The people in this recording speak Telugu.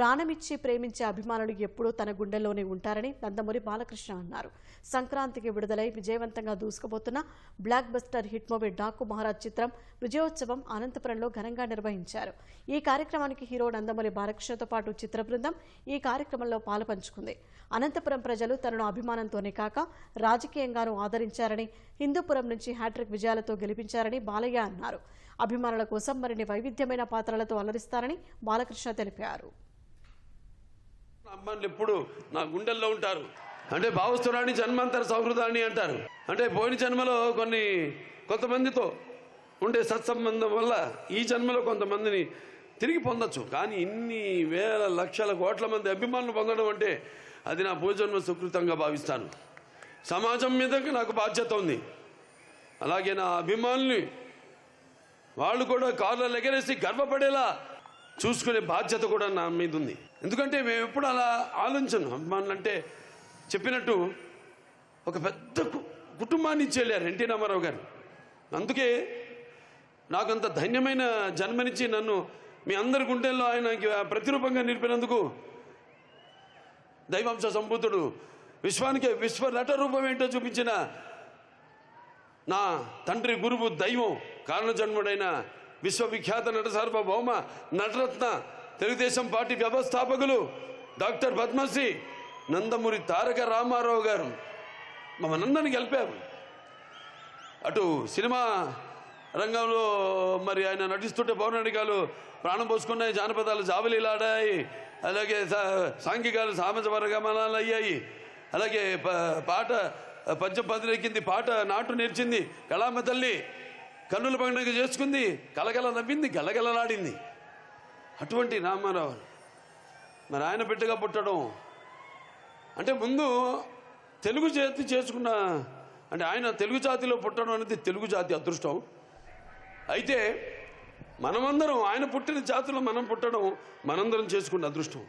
ప్రాణమిచ్చి ప్రేమించే అభిమానులు ఎప్పుడూ తన గుండెల్లోనే ఉంటారని నందమూరి బాలకృష్ణ అన్నారు. సంక్రాంతికి విడుదలై విజయవంతంగా దూసుకుపోతున్న blockbuster hit movie Daku Maharaj చిత్రం విజయోత్సవం అనంతపురంలో ఘనంగా నిర్వహించారు. ఈ కార్యక్రమానికి హీరో నందమూరి బాలకృష్ణతో పాటు చిత్ర బృందం ఈ కార్యక్రమంలో పాలుపంచుకుంది. అనంతపురం ప్రజలు తనను అభిమానంతోనే కాక రాజకీయంగానూ ఆదరించారని హిందూపురం నుంచి హ్యాట్రిక్ విజయాలతో గెలిపించారని బాలయ్య అన్నారు. అభిమానుల కోసం మరిన్ని వైవిధ్యమైన పాత్రలతో అలరిస్తారని బాలకృష్ణ తెలిపారు. అమ్మాయిలు ఎప్పుడు నా గుండెల్లో ఉంటారు. అంటే భావస్థురాన్ని జన్మాంతర సౌహృదాన్ని అంటారు. అంటే పోయిన జన్మలో కొన్ని కొంతమందితో ఉండే సత్సంబంధం వల్ల ఈ జన్మలో కొంతమందిని తిరిగి పొందొచ్చు. కానీ ఇన్ని వేల లక్షల కోట్ల మంది అభిమానులు పొందడం అంటే అది నా భూజన్మ సుకృతంగా భావిస్తాను. సమాజం మీద నాకు బాధ్యత ఉంది. అలాగే నా అభిమానుల్ని వాళ్ళు కూడా కారులో ఎగరేసి గర్వపడేలా చూసుకునే బాధ్యత కూడా నా మీద ఉంది. ఎందుకంటే మేము ఎప్పుడు అలా ఆలోచించను. అభిమానులు అంటే చెప్పినట్టు ఒక పెద్ద కుటుంబాన్ని ఇచ్చి వెళ్ళారు ఎన్టీ రామారావు గారు. అందుకే నాకు అంత ధన్యమైన జన్మనిచ్చి నన్ను మీ అందరి గుండెల్లో ఆయనకి ప్రతిరూపంగా నిలిపినందుకు దైవాంశ సంబూతుడు విశ్వానికి విశ్వ నట రూపం ఏంటో చూపించిన నా తండ్రి గురువు దైవం కారణజన్ముడైన విశ్వవిఖ్యాత నట సార్వభౌమ నటరత్న తెలుగుదేశం పార్టీ వ్యవస్థాపకులు డాక్టర్ పద్మశ్రీ నందమూరి తారక రామారావు గారు. మమ్మల్ని గెలిపారు అటు సినిమా రంగంలో మరి ఆయన నటిస్తుంటే పౌరాణికాలు ప్రాణం పోసుకున్నాయి జానపదాలు జావలీలాడాయి అలాగే సా- సాంఘికాలు సామాజ వర్గమనాలు అయ్యాయి అలాగే పాట పద్యం పదిలెక్కింది పాట నాటు నేర్చింది కళామ తల్లి కన్నుల పండుగ చేసుకుంది కలగల నవ్వింది గలగలలాడింది. అటువంటి రామారావు మరి ఆయన బిడ్డగా పుట్టడం. అంటే ముందు తెలుగు జాతి చేసుకున్న అంటే ఆయన తెలుగు జాతిలో పుట్టడం అనేది తెలుగు జాతి అదృష్టం. అయితే మనమందరం ఆయన పుట్టిన జాతిలో మనం పుట్టడం మనందరం చేసుకున్న అదృష్టం.